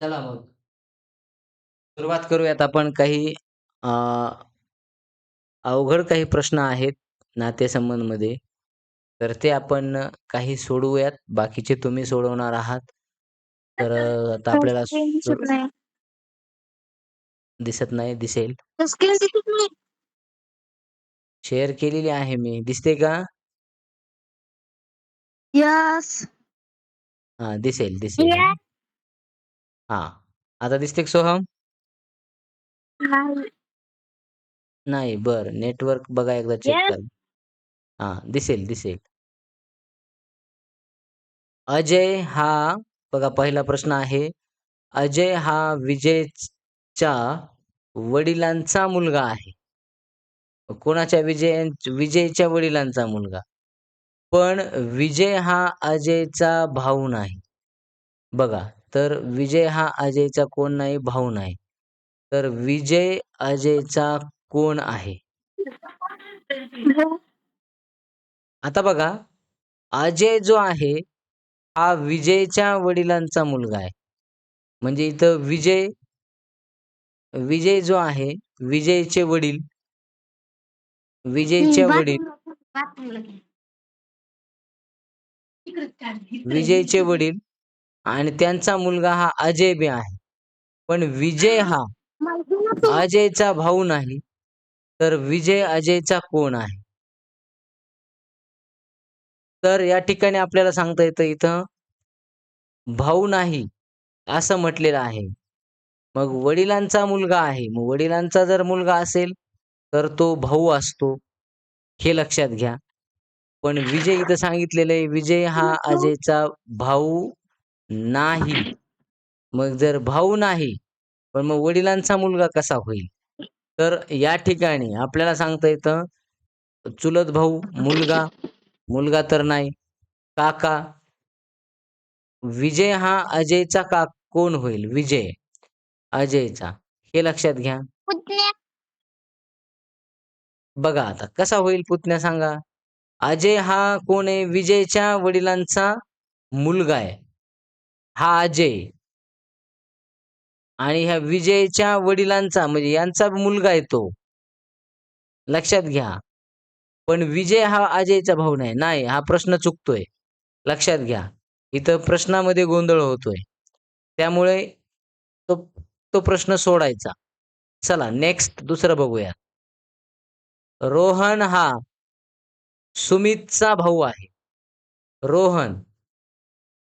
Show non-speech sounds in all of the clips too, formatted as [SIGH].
चला मग. सुरुवात करूयात आपण काही अ, अवघड काही प्रश्न आहेत नातेसंबंधमध्ये. तर ते आपण काही सोडवूयात. बाकीचे तुम्ही सोडवणार आहात. तर आता आपल्याला दिसत नाही. दिसत नाही, दिसेल. शेअर केलेली आहे मी. दिसते का? यस. हां, दिसेल, दिसेल. हां. हां. आता दिसते का सोहम? नाही. नाही. बरं. नेटवर्क बघा एकदा चेक येस. करा. हां, दिसेल, दिसेल. अजय हा बघा पहिला प्रश्न आहे. अजय हा विजयच्या वडिलांचा मुलगा आहे. कोणाच्या विजय विजयच्या वडिलांचा मुलगा. पण विजय हा अजयचा भाऊ नाही. बघा, तर विजय हा अजयचा कोण नाही? भाऊ नाही. तर विजय अजयचा कोण आहे? आता बघा, अजय जो आहे, हा विजयच्या वडिलांचा मुलगा आहे. म्हणजे इथं विजय विजय जो आहे, विजयचे वडील विजयचे वडील विजयचे वडील आणि त्यांचा मुलगा हा अजय बी आहे. पण विजय हा अजयचा भाऊ नाही. तर विजय अजयचा कोण आहे? तर या ठिकाणी आपल्याला सांगता येतं इथं भाऊ नाही, असं म्हटलेलं आहे. मग वडिलांचा मुलगा आहे. मग वडिलांचा जर मुलगा असेल, तर तो भाऊ असतो. हे लक्षात घ्या. पण विजय इथं सांगितलेलं आहे, विजय हा अजयचा भाऊ नाही. मग जर भाऊ नाही, पण मग वडिलांचा मुलगा कसा होईल? तर या ठिकाणी आपल्याला सांगता येतं, चुलत भाऊ, मुलगा, मुलगा तर नाही. काका. विजय हा अजयचा का कोण होईल? विजय, अजयचा. हे लक्षात घ्या. बघा आता कसा होईल पुतण्या सांगा? अजय हा कोण आहे? विजयच्या वडिलांचा मुलगा आहे. हा अजय. आणि ह्या विजयच्या वडिलांचा म्हणजे यांचा मुलगा आहे तो. लक्षात घ्या. पण विजय हा अजयचा भाऊ नाही. नाही, हा प्रश्न चुकतोय. लक्षात घ्या. इथं प्रश्नामध्ये गोंधळ होतोय. त्यामुळे तो तो प्रश्न सोडायचा. चला नेक्स्ट दुसरं बघूया. रोहन हा सुमितचा भाऊ आहे. रोहन.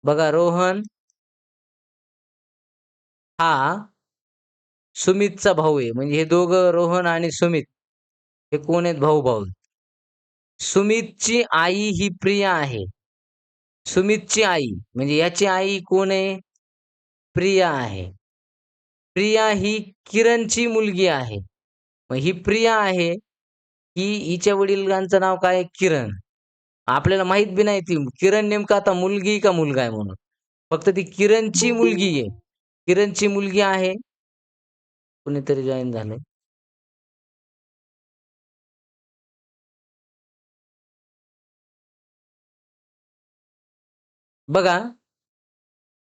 बघा रोहन हा सुमितचा भाऊ आहे. म्हणजे हे दोघं रोहन आणि सुमित हे कोण आहेत? भाऊ-भाऊ. सुमितची आई ही प्रिया आहे. सुमितची आई म्हणजे याची आई कोण आहे? प्रिया आहे. प्रिया ही किरणची मुलगी आहे. मग ही प्रिया आहे, की हिच्या वडिलांचं नाव काय आहे? किरण. आपल्याला माहीत बी नाही ती किरण नेमकं आता मुलगी का मुलगा आहे म्हणून. फक्त ती किरणची मुलगी आहे. किरणची मुलगी आहे. कुणीतरी जॉइन झालंय. बघा.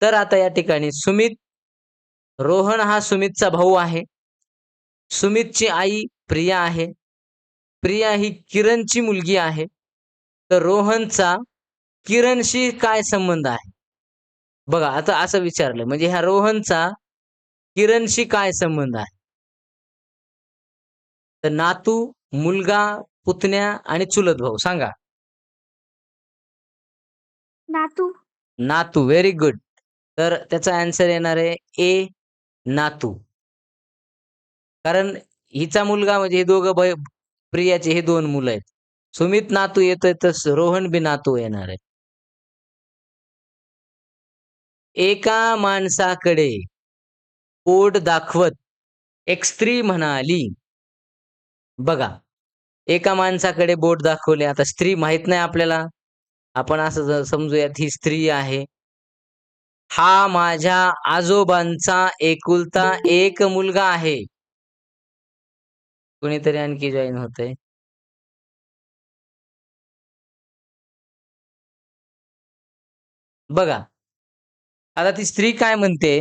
तर आता या ठिकाणी सुमित रोहन हा सुमितचा भाऊ आहे. सुमितची आई प्रिया आहे. प्रिया ही किरणची मुलगी आहे. तर रोहनचा किरणशी काय संबंध आहे? बघा आता असं विचारलं म्हणजे ह्या रोहनचा किरणशी काय संबंध आहे? तर नातू, मुलगा, पुतण्या आणि चुलत भाऊ सांगा. नातू. नातू. Very good. तर त्याचा आन्सर येणार आहे ए नातू. कारण हिचा मुलगा म्हणजे हे दोघं प्रियाचे हे दोन मुलं आहेत. सुमित नातू येतोय तर रोहन बी नातू येणार आहे. एका माणसाकडे बोट दाखवत एक स्त्री म्हणाली. बघा. एका माणसाकडे बोट दाखवले. आता स्त्री माहीत नाही आपल्याला. आपण असं समजूयात ही स्त्री आहे. हा माझ्या आजोबांचा एकुलता एक मुलगा आहे. कुणीतरी आणखी जॉईन होतंय. बघा. आता ती स्त्री काय म्हणते?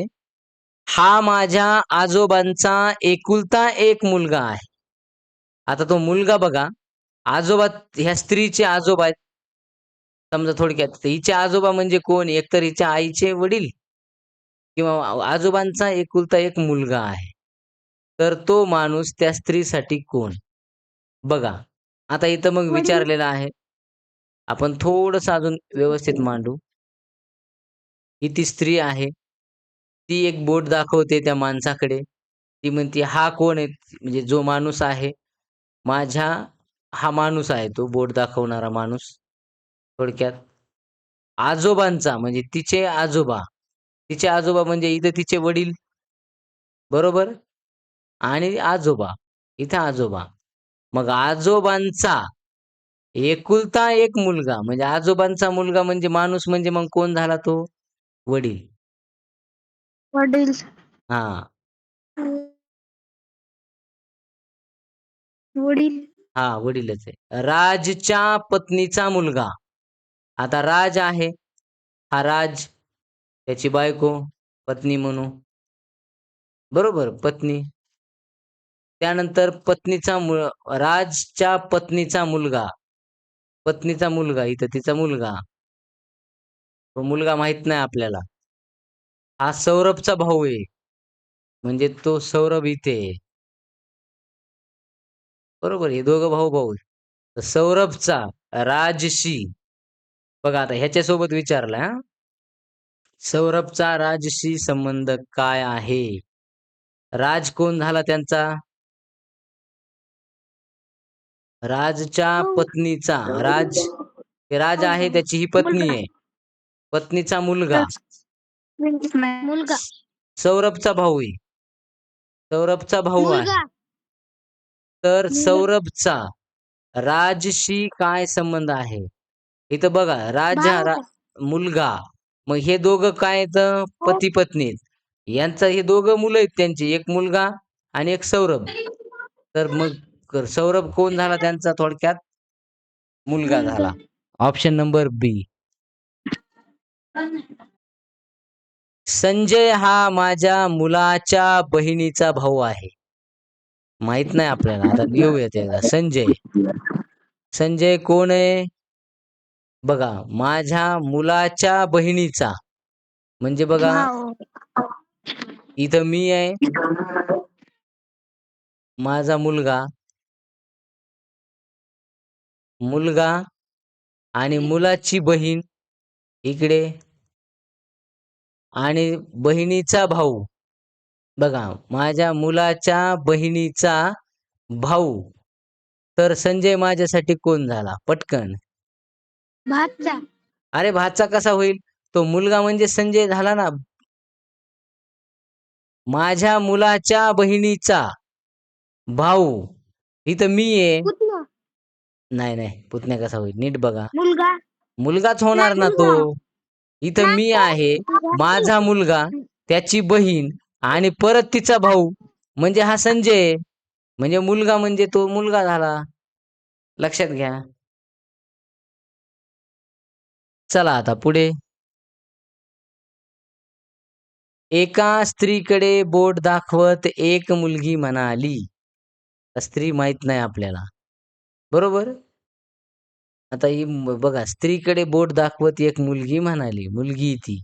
हा माझ्या आजोबांचा एकुलता एक मुलगा आहे. आता तो मुलगा बघा आजोबा ह्या स्त्रीचे आजोबा आहेत. समजा थोडक्यात हिचे आजोबा म्हणजे कोण? एकतर हिच्या आईचे वडील किंवा आजोबांचा एकुलता एक मुलगा आहे. तर तो माणूस त्या स्त्रीसाठी कोण? बघा आता इथं मग. विचारलेलं आहे. आपण थोडस अजून व्यवस्थित मांडू. ही ती स्त्री आहे. ती एक बोट दाखवते त्या माणसाकडे. ती म्हणते हा कोण आहे? म्हणजे जो माणूस आहे. माझ्या हा माणूस आहे तो बोट दाखवणारा माणूस. थोडक्यात आजोबांचा म्हणजे तिचे आजोबा. तिचे आजोबा म्हणजे इथं तिचे वडील. बरोबर? आणि आजोबा इथं आजोबा. मग आजोबांचा एकुलता एक मुलगा म्हणजे आजोबांचा मुलगा म्हणजे माणूस म्हणजे मग कोण झाला तो? वडील. वडील. हा. वडील. हा वडीलच आहे. राजच्या पत्नीचा मुलगा. आता राज आहे. हा राज त्याची बायको पत्नी म्हणू. बरोबर पत्नी. त्यानंतर पत्नीचा मु राजच्या पत्नीचा मुलगा. पत्नीचा मुलगा इथं तिचा मुलगा. तो मुलगा माहीत नाही आपल्याला. हा सौरभचा भाऊ आहे. म्हणजे तो सौरभ इथे. बरोबर हे दोघं भाऊ भाऊ सौरभचा राजशी. बघा आता ह्याच्यासोबत विचारलं हा. सौरभचा राजशी संबंध काय आहे? राज कोण झाला त्यांचा? राजच्या हो. पत्नीचा. राज राज आहे त्याची ही पत्नी आहे. पत्नीचा मुलगा. मुलगा. सौरभचा भाऊ आहे. सौरभचा भाऊ आहे. तर. सौरभचा राजशी काय संबंध आहे? इथं बघा राज हा रा- मुलगा. मग हे दोघं काय पती पत्नी. यांचं हे दोघं मुलं आहेत त्यांची. एक मुलगा आणि एक सौरभ. तर मग सौरभ कोण झाला त्यांचा थोडक्यात? मुलगा. झाला. ऑप्शन नंबर बी संजय हा माझ्या मुलाच्या बहिणीचा भाऊ आहे. माहीत नाही आपल्याला. आता घेऊयात त्याला. संजय. संजय कोण आहे? बघा माझ्या मुलाच्या बहिणीचा. म्हणजे बघा इथं मी आहे. माझा मुलगा. मुलगा आणि मुलाची बहीण. इकडे. आणि बहिणीचा भाऊ. बघा माझ्या मुलाच्या बहिणीचा भाऊ. तर संजय माझ्यासाठी कोण झाला? पटकन. भातचा. अरे भाचा कसा होईल? तो मुलगा म्हणजे संजय झाला ना. माझ्या मुलाच्या बहिणीचा भाऊ. इथं मी आहे. नाही नाही पुतण्या कसा होईल? नीट बघा. मुलगा. मुलगाच होणार ना तो. इथं मी आहे माझा मुलगा त्याची बहीण आणि परत तिचा भाऊ. म्हणजे हा संजय. म्हणजे मुलगा म्हणजे तो मुलगा झाला. लक्षात घ्या. चला आता पुढे. एका स्त्रीकडे बोट दाखवत एक मुलगी म्हणाली. स्त्री माहीत नाही आपल्याला. बरोबर? आता ही बघा स्त्रीकडे बोट दाखवत एक मुलगी म्हणाली मुलगी ती.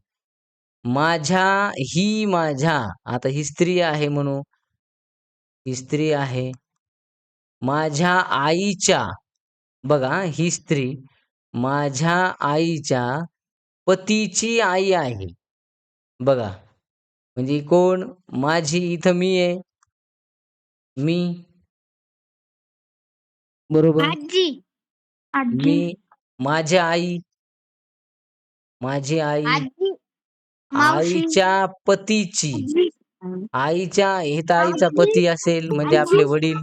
माझ्या ही माझ्या आता ही स्त्री आहे म्हणू. ही स्त्री आहे. माझ्या आईच्या बघा ही स्त्री माझ्या आईच्या पतीची आई आहे. बघा म्हणजे कोण? माझी इथं मी आहे. मी. बरोबर? आजी. आजी? मी माझी आई. माझी आई. आजी? मावशी? आईच्या पतीची. आजी? आईच्या हित आईचा पती असेल म्हणजे आपले वडील.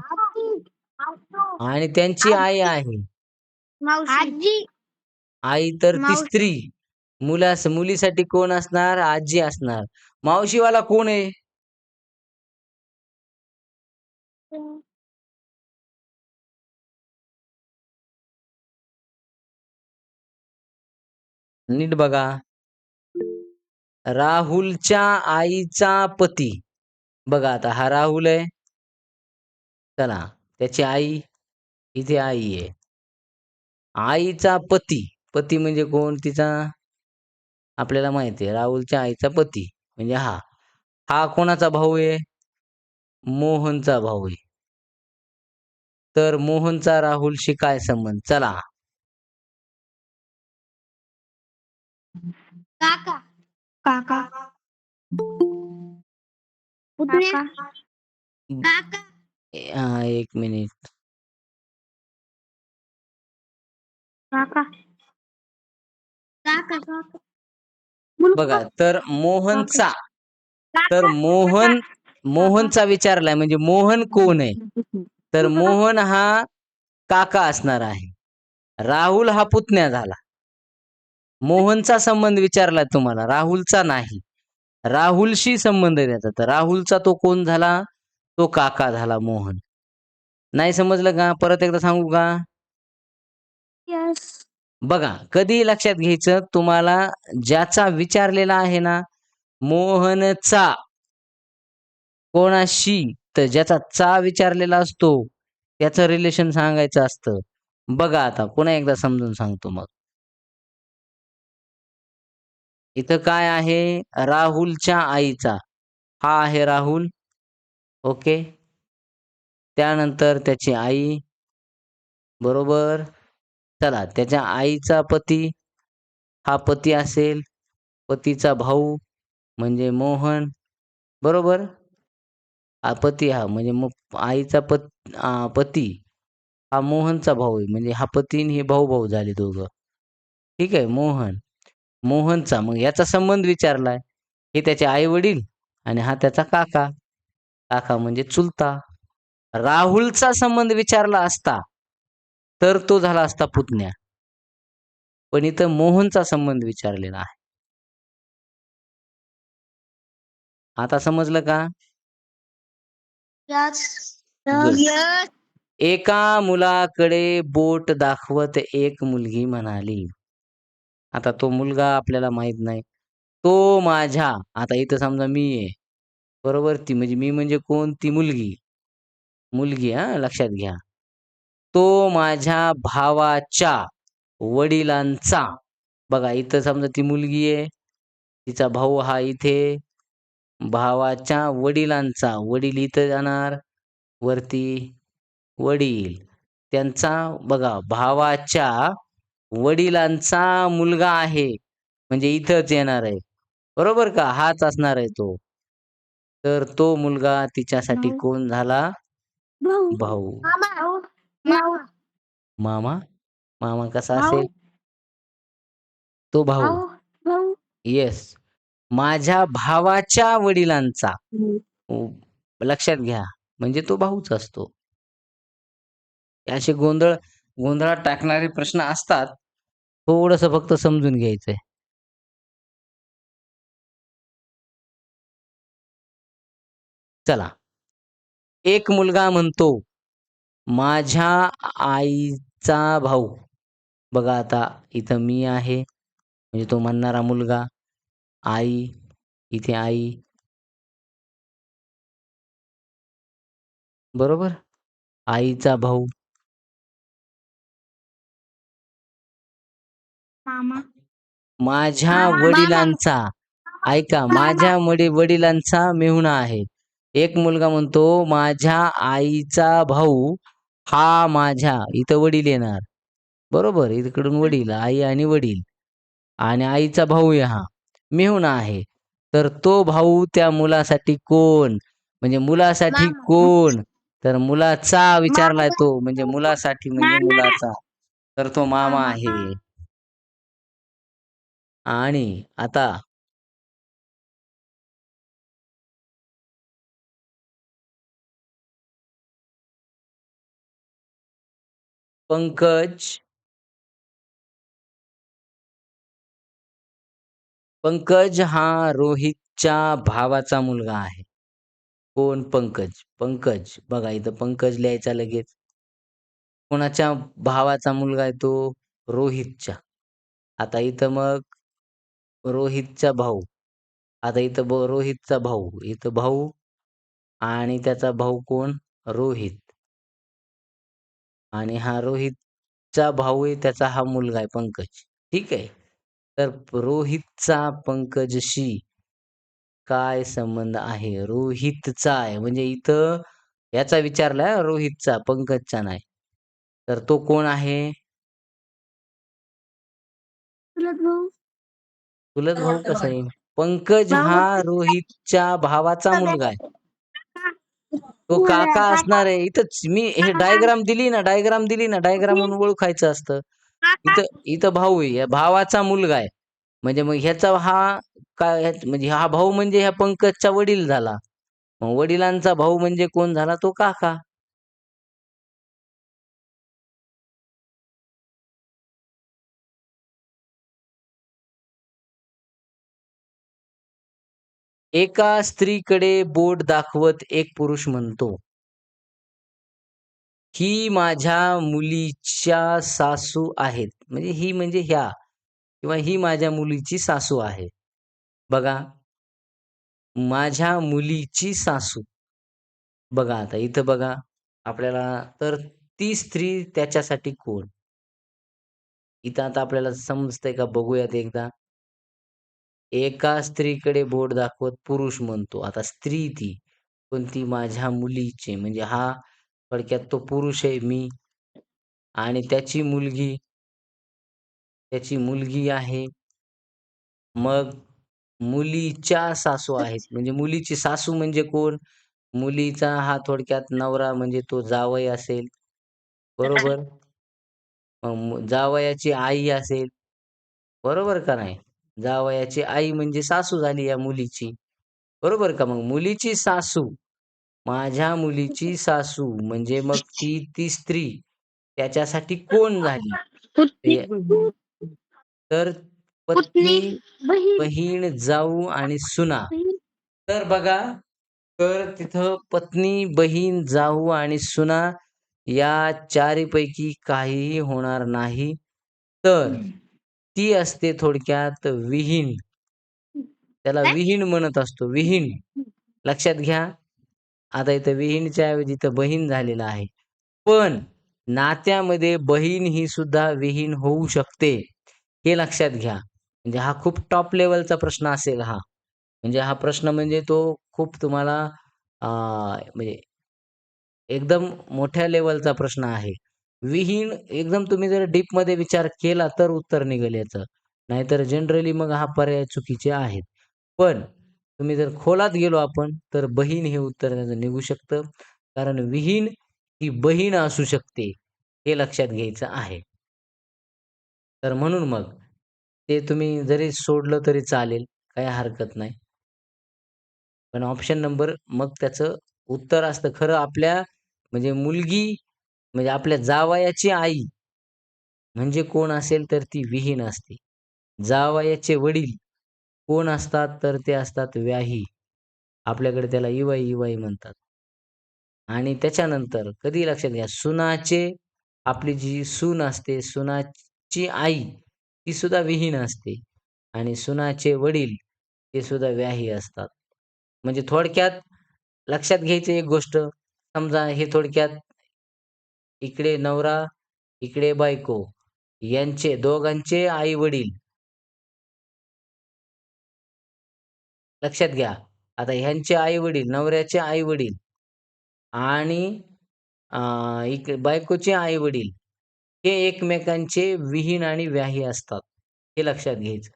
आणि त्यांची आई आहे. मावशी? आजी? आई तर ती मावशी. स्त्री. मुलास मुलीसाठी कोण असणार? आजी असणार. मावशीवाला कोण आहे? नीट बघा. राहुलच्या आईचा पती. बघा आता हा राहुल आहे. चला त्याची आई इथे आई आहे. आईचा पती. पती म्हणजे कोण तिचा? आपल्याला माहिती आहे राहुलच्या आईचा पती म्हणजे हा. हा कोणाचा भाऊ आहे? मोहनचा भाऊ आहे. तर मोहनचा राहुलशी काय संबंध? चला. काका. काका. पुतण्या काका. ए- हा, एक मिनिट. काका. काका. काका बघा तर मोहनचा तर मोहन मोहनचा विचारलाय म्हणजे मोहन कोण आहे? तर मोहन हा काका असणार आहे. राहुल हा पुतण्या झाला. मोहनचा संबंध विचारलाय तुम्हाला राहुलचा नाही. राहुलशी संबंध त्याचा तर राहुलचा तो कोण झाला? तो काका झाला मोहन. नाही समजलं का? परत एकदा सांगू का? यस बघा कधी लक्षात घ्यायचं तुम्हाला ज्याचा विचारलेला आहे ना मोहनचा कोणाशी तर ज्याचा चा विचारलेला असतो त्याचं रिलेशन सांगायचं असतं. बघा आता पुन्हा एकदा समजून सांगतो मग. इथं काय आहे? राहुलच्या आईचा. हा आहे राहुल. ओके. त्यानंतर त्याची आई. बरोबर. चला त्याच्या आईचा पती. हा पती असेल. पतीचा भाऊ म्हणजे मोहन. बरोबर? हा पती हा म्हणजे मग आईचा पत पती. हा मोहनचा भाऊ आहे. म्हणजे हा पती आणि हे भाऊ भाऊ झाले दोघं. ठीक आहे मोहन. मोहनचा. मग याचा संबंध विचारलाय. हे त्याचे आई वडील आणि हा त्याचा काका. काका म्हणजे चुलता. राहुलचा संबंध विचारला असता तर तो झाला असता पुतण्या. पण इथं मोहनचा संबंध विचारलेला आहे. आता समजलं का? एका मुलाकडे बोट दाखवत एक मुलगी म्हणाली आता तो मुलगा आपल्याला माहीत नाही. तो माझ्या आता इथं समजा मी आहे. बरोबर ती म्हणजे मी म्हणजे कोण? ती मुलगी. मुलगी हा लक्षात घ्या. तो माझ्या भावाच्या वडिलांचा. बघा इथं समजा ती मुलगी आहे. तिचा भाऊ हा इथे. भावाच्या वडिलांचा. वडील इथं जाणार. वरती वडील. त्यांचा बघा भावाच्या वडिलांचा मुलगा आहे म्हणजे इथंच येणार आहे. बरोबर का? हाच असणार आहे तो. तर तो मुलगा तिच्यासाठी. कोण झाला? भाऊ. मामा. मामा. कसा. असेल? तो भाऊ. येस माझ्या भावाच्या वडिलांचा. लक्षात घ्या. म्हणजे तो भाऊच असतो. असे गोंधळ गोंधळात टाकणारे प्रश्न असतात. थोडस फक्त समजून घ्यायचंय. चला. एक मुलगा म्हणतो माझ्या आईचा भाऊ. बघा आता इथं मी आहे म्हणजे तो म्हणणारा मुलगा आई इथे आई. बरोबर? आईचा भाऊ. मामा? माझ्या. वडिलांचा ऐका माझ्या वडी वडिलांचा मेहुणा आहे. एक मुलगा म्हणतो माझ्या आईचा भाऊ हा माझ्या इथं वडील येणार. बरोबर? इकडून वडील आई आणि वडील. आणि आईचा भाऊ आहे हा. मेहुणा आहे. तर तो भाऊ त्या मुलासाठी कोण? म्हणजे मुलासाठी. कोण? तर मुलाचा विचारलाय तो म्हणजे मुलासाठी म्हणजे. मुलाचा. तर तो मामा. आहे. आणि आता पंकज पंकज हा रोहितच्या भावाचा मुलगा आहे. कोण पंकज? पंकज. बघा इथं पंकज लिहायचा लगेच. कोणाच्या भावाचा मुलगा आहे तो? रोहितच्या. आता इथं मग रोहितचा भाऊ. आता इथं ब रोहितचा भाऊ. इथं भाऊ आणि त्याचा भाऊ कोण? रोहित. आणि हा रोहितचा भाऊ आहे त्याचा हा मुलगा आहे पंकज. ठीक आहे? तर रोहितचा पंकजशी काय संबंध आहे? रोहितचा आहे. म्हणजे इथं याचा विचारलाय रोहितचा पंकजचा नाही. तर तो कोण आहे? चुलत भाऊ. चुलत भाऊ कसा आहे पंकज हा रोहितच्या भावाचा मुलगा आहे. तो काका असणार आहे. इथंच मी हे डायग्राम दिली ना डायग्राम दिली ना डायग्राम म्हणून ओळखायचं असतं. इथं इथं भाऊ आहे. भावाचा मुलगा आहे. म्हणजे मग ह्याचा हा काय म्हणजे हा भाऊ म्हणजे ह्या पंकजचा वडील झाला. मग वडिलांचा भाऊ म्हणजे कोण झाला? तो काका. एका स्त्रीकडे बोट दाखवत एक पुरुष म्हणतो ही माझ्या मुलीच्या सासू आहेत. म्हणजे ही म्हणजे ह्या किंवा ही माझ्या मुलीची सासू आहे. बघा माझ्या मुलीची सासू. बघा आता इथं बघा आपल्याला तर ती स्त्री त्याच्यासाठी कोण? इथं आता आपल्याला समजतंय का? बघूयात एकदा. एका स्त्रीकडे बोट दाखवत पुरुष म्हणतो. आता स्त्री ती कोणती माझ्या मुलीची. म्हणजे हा थोडक्यात तो पुरुष आहे मी. आणि त्याची मुलगी त्याची मुलगी आहे. मग मुलीच्या सासू आहेत. म्हणजे मुलीची सासू म्हणजे कोण? मुलीचा हा थोडक्यात नवरा म्हणजे तो जावई असेल. बरोबर? [LAUGHS] जावयाची आई असेल. बरोबर का नाही? जावयाची आई म्हणजे सासू झाली या मुलीची. बरोबर का मग? मुलीची सासू. माझ्या मुलीची सासू म्हणजे मग ती ती स्त्री त्याच्यासाठी कोण झाली? तर पत्नी बहीण. जाऊ आणि सुना. तर बघा तर तिथं पत्नी बहीण जाऊ आणि सुना या चारीपैकी काहीही होणार नाही. तर ती असते थोडक्यात विहीन. त्याला विहीन म्हणत असतो विहीन. लक्षात घ्या. आता इथं विहीनच्या ऐवजी इथं बहीण झालेला आहे. पण नात्यामध्ये बहीण ही सुद्धा विहीन होऊ शकते हे लक्षात घ्या. म्हणजे हा खूप टॉप लेवलचा प्रश्न असेल हा. म्हणजे हा प्रश्न म्हणजे तो खूप तुम्हाला अं, म्हणजे एकदम मोठ्या लेवलचा प्रश्न आहे. विहीन एकदम तुम्ही जर डीपमध्ये विचार केला तर उत्तर निघेल याचं. नाहीतर जनरली मग हा पर्याय चुकीचे आहेत. पण तुम्ही जर खोलात गेलो आपण तर बहीण हे उत्तर त्याचं निघू शकतं. कारण विहीन ही बहीण असू शकते हे लक्षात घ्यायचं आहे. तर म्हणून मग ते तुम्ही जरी सोडलं तरी चालेल काही हरकत नाही. पण ऑप्शन नंबर मग त्याचं उत्तर असतं. खरं आपल्या म्हणजे मुलगी म्हणजे आपल्या जावयाची आई म्हणजे कोण असेल तर ती विहीन असते. जावयाचे वडील कोण असतात तर ते असतात व्याही. आपल्याकडे त्याला इवाई इवाई म्हणतात. आणि त्याच्यानंतर कधी लक्षात घ्या सुनाचे आपली जी सून असते सुनाची आई ती सुद्धा विहीन असते. आणि सुनाचे वडील ते सुद्धा व्याही असतात. म्हणजे थोडक्यात लक्षात घ्यायची एक गोष्ट समजा हे थोडक्यात इकडे नवरा इकडे बायको यांचे दोघांचे आई वडील लक्षात घ्या. आता ह्यांचे आई वडील नवऱ्याचे आई वडील आणि अं, इक बायकोचे आई वडील हे एकमेकांचे विहीन आणि व्याही असतात. हे लक्षात घ्यायचं.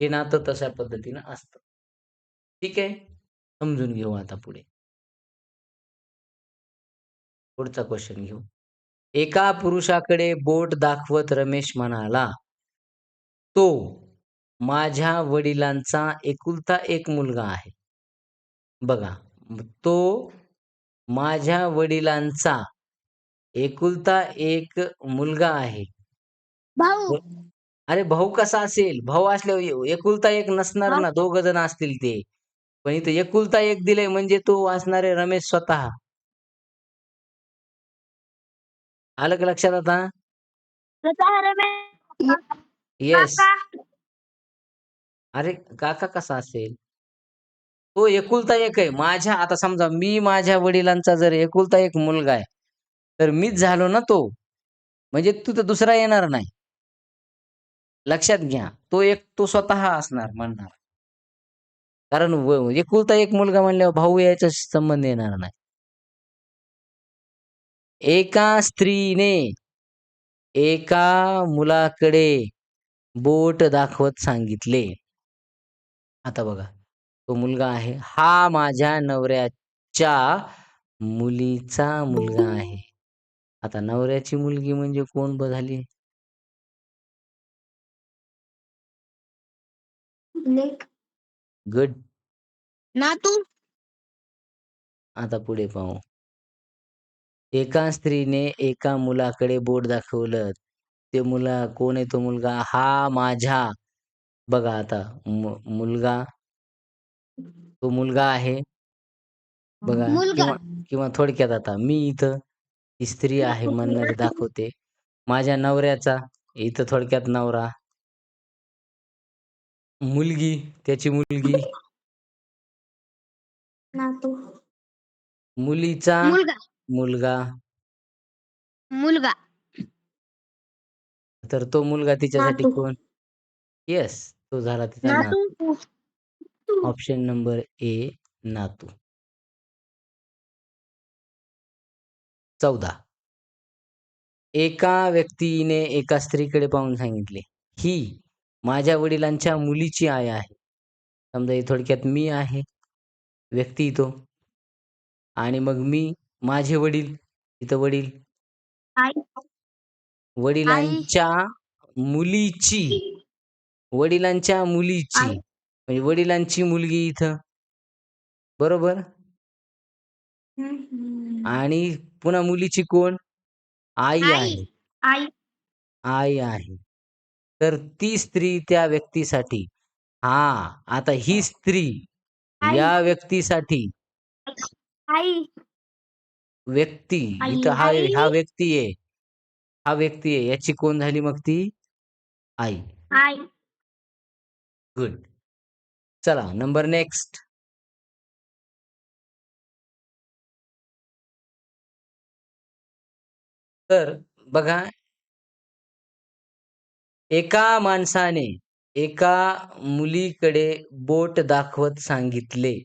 हे नातं तशा पद्धतीनं असतं. ठीक आहे? समजून घेऊ आता पुढे. पुढचा क्वेश्चन घेऊ. एका पुरुषाकडे बोट दाखवत रमेश म्हणाला तो माझ्या वडिलांचा एकुलता एक मुलगा आहे. बघा तो माझ्या वडिलांचा एकुलता एक मुलगा आहे. भाऊ. अरे भाऊ कसा असेल? भाऊ असल्यावर एकुलता एक नसणार ना दोघ जण असतील ते. पण इथे एकुलता एक दिले म्हणजे तो असणार रमेश स्वतः. आलं का लक्षात आता? येस अरे काका कसा असेल? तो एकुलता एक आहे. माझ्या आता समजा मी माझ्या वडिलांचा जर एकुलता एक मुलगा आहे तर मीच झालो ना तो? म्हणजे तू तर दुसरा येणार नाही. लक्षात घ्या तो एक तो स्वतः असणार म्हणणार. कारण एकुलता एक मुलगा म्हणल्यावर भाऊ यायचा संबंध येणार नाही. एका स्त्रीने एका मुलाकडे बोट दाखवत सांगितले. आता बघा तो मुलगा आहे. हा माझ्या नवऱ्याच्या मुलीचा मुलगा आहे. आता नवऱ्याची मुलगी म्हणजे कोण ब झाली? लेक. गुड. नातू. आता पुढे पाहू. एका स्त्रीने एका मुलाकडे बोट दाखवलं. ते मुला कोण आहे तो मुलगा? हा माझ्या. बघा आता मु- मुलगा. तो मुलगा आहे. बघा मुलगा. किंवा किंवा थोडक्यात आता मी इथं ही स्त्री आहे म्हणणारे दाखवते. माझ्या नवऱ्याचा इथं थोडक्यात नवरा. मुलगी त्याची मुलगी. नातू. मुलीचा मुलगा. मुलगा. मुलगा. तर तो मुलगा तिच्यासाठी नातू. कोण? येस तो झाला तिचा नातू. नातू. ऑप्शन नंबर ए नातू. चौदा. एका व्यक्तीने एका स्त्रीकडे पाहून सांगितले ही माझ्या वडिलांच्या मुलीची आई आहे. समजा हे थोडक्यात मी आहे व्यक्ती तो. आणि मग मी माझे वडील इथं वडील. आई. वडिलांच्या मुलीची. वडिलांच्या मुलीची. आई. म्हणजे वडिलांची मुलगी इथं. बरोबर? आणि पुन्हा मुलीची कोण? आई आई. आहे. आई. आई आहे. तर ती स्त्री त्या व्यक्तीसाठी. हा आता ही स्त्री आई. या व्यक्तीसाठी. आई. व्यक्ती. आई, इथं हा आई. हा व्यक्ती आहे. हा व्यक्ती आहे. याची कोण झाली मग ती? आई. आई. गुड. चला नंबर नेक्स्ट. तर बघा. एका माणसाने एका मुलीकडे बोट दाखवत सांगितले.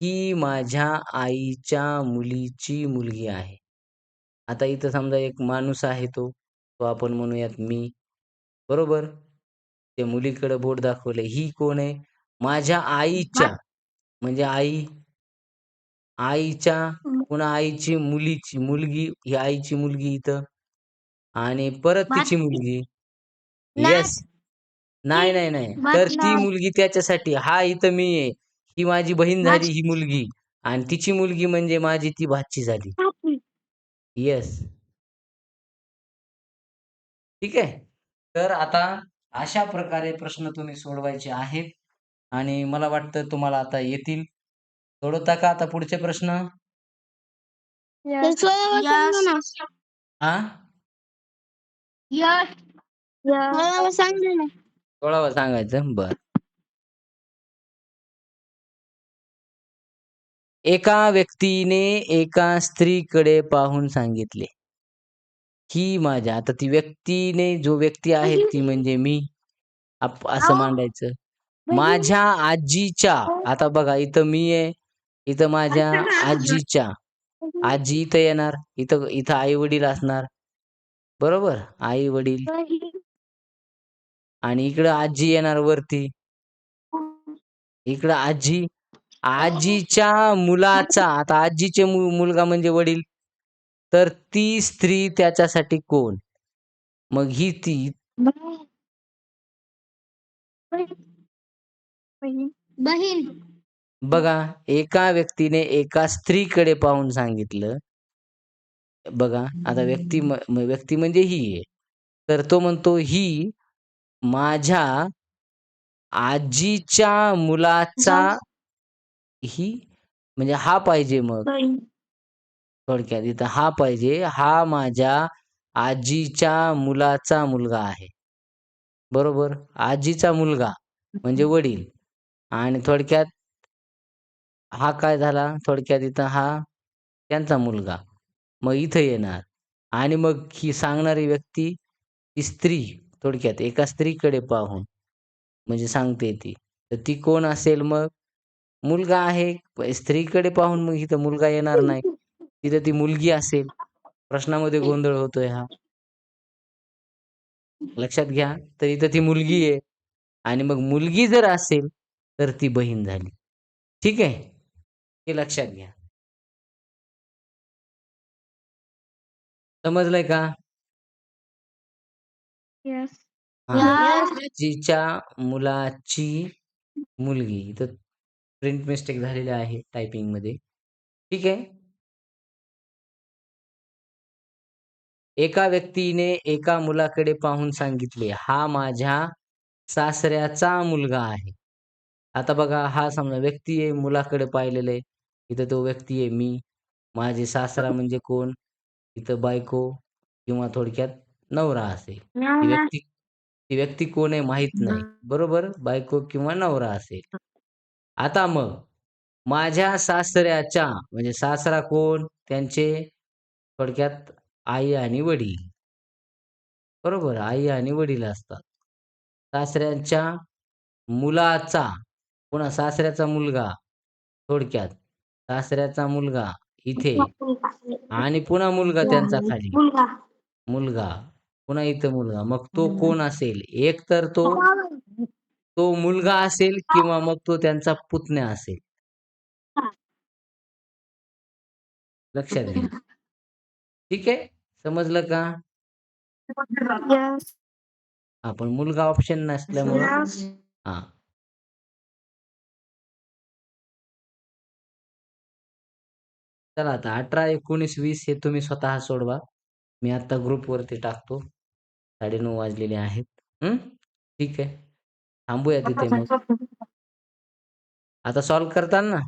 की माझ्या आईच्या मुलीची मुलगी आहे. आता इथं समजा एक माणूस आहे तो तो आपण म्हणूयात मी. बरोबर? त्या मुलीकडे बोट दाखवले ही कोण आहे? माझ्या आईच्या म्हणजे आई आईच्या पुन्हा आईची मुलीची मुलगी ही आईची मुलगी इथं. आणि परत तिची मुलगी. येस नाही नाही नाही. तर ती. मुलगी त्याच्यासाठी हा इथं मी आहे. ही माझी बहीण झाली ही मुलगी आणि तिची मुलगी म्हणजे माझी ती भाची झाली. येस ठीक आहे? तर आता अशा प्रकारे प्रश्न तुम्ही सोडवायचे आहेत आणि मला वाटतं तुम्हाला आता येतील. सोडवता का आता पुढचे प्रश्न? यस हा सोळावं सांगायचं? बर. एका व्यक्तीने एका स्त्रीकडे पाहून सांगितले. ही माझ्या आता ती व्यक्तीने जो व्यक्ती आहे ती म्हणजे मी. आप- असं. मांडायचं. माझ्या आजीच्या आता बघा इथं मी आहे इथं माझ्या आजीच्या. आजी इथं येणार इथं इथं आई वडील असणार. बरोबर? आई वडील आणि इकडं आजी येणार वरती. इकडं आजी आजीच्या मुलाचा आता आजीचे मुलगा म्हणजे वडील तर ती स्त्री त्याच्यासाठी कोण? मग ही ती. बहीण. बघा एका व्यक्तीने एका स्त्रीकडे पाहून सांगितलं. बघा आता व्यक्ती व्यक्ती म्हणजे ही आहे. तर तो म्हणतो ही माझ्या आजीच्या मुलाचा ही म्हणजे हा पाहिजे मग. थोडक्यात इथं हा पाहिजे हा माझ्या आजीच्या मुलाचा मुलगा आहे. बरोबर? आजीचा मुलगा म्हणजे वडील. आणि थोडक्यात हा काय झाला? थोडक्यात इथं हा त्यांचा मुलगा. मग इथं येणार. आणि मग ही सांगणारी व्यक्ती ती स्त्री थोडक्यात एका स्त्रीकडे पाहून म्हणजे सांगते ती. तर ती कोण असेल मग? मुलगा आहे स्त्रीकडे पाहून मग इथं मुलगा येणार नाही. तिथं ती मुलगी असेल. प्रश्नामध्ये गोंधळ होतोय हा. लक्षात घ्या तर इथं ती मुलगी आहे. आणि मग मुलगी जर असेल तर ती बहीण झाली. ठीक आहे? हे लक्षात घ्या. समजलंय का? Yes. हा. Yes. आजीच्या मुलाची मुलगी. इथं प्रिंट मिस्टेक झालेली आहे टायपिंगमध्ये. ठीक आहे? एका व्यक्तीने एका मुलाकडे पाहून सांगितले हा माझ्या सासऱ्याचा मुलगा आहे. आता बघा हा समजा व्यक्ती आहे मुलाकडे पाहिलेलं आहे. इथं तो व्यक्ती आहे मी. माझे सासरा म्हणजे कोण? इथं बायको किंवा थोडक्यात नवरा असेल. ती व्यक्ती ती व्यक्ती कोण आहे माहीत नाही. बरोबर? बायको किंवा नवरा असेल. आता मग माझ्या सासऱ्याच्या म्हणजे सासरा कोण? त्यांचे थोडक्यात आई आणि वडील. बरोबर आई आणि वडील असतात. सासऱ्यांच्या मुलाचा पुन्हा सासऱ्याचा मुलगा थोडक्यात सासऱ्याचा मुलगा इथे आणि पुन्हा मुलगा त्यांचा खाली. मुलगा. मुलगा. पुन्हा इथं मुलगा. मग तो कोण असेल? एक तर तो तो मुलगा असेल किंवा मग तो त्यांचा पुतण्या असेल. लक्षात घ्या. [LAUGHS] ठीक आहे? समजलं का. आपण मुलगा ऑप्शन नसल्यामुळं हा. चला आता अठरा एकोणीस वीस हे तुम्ही स्वतः सोडवा. मी आता ग्रुप वरती टाकतो. साडेनऊ वाजलेले आहेत. हम्म ठीक आहे. थांबूया तिथे मग. आता सॉल्व्ह करताल ना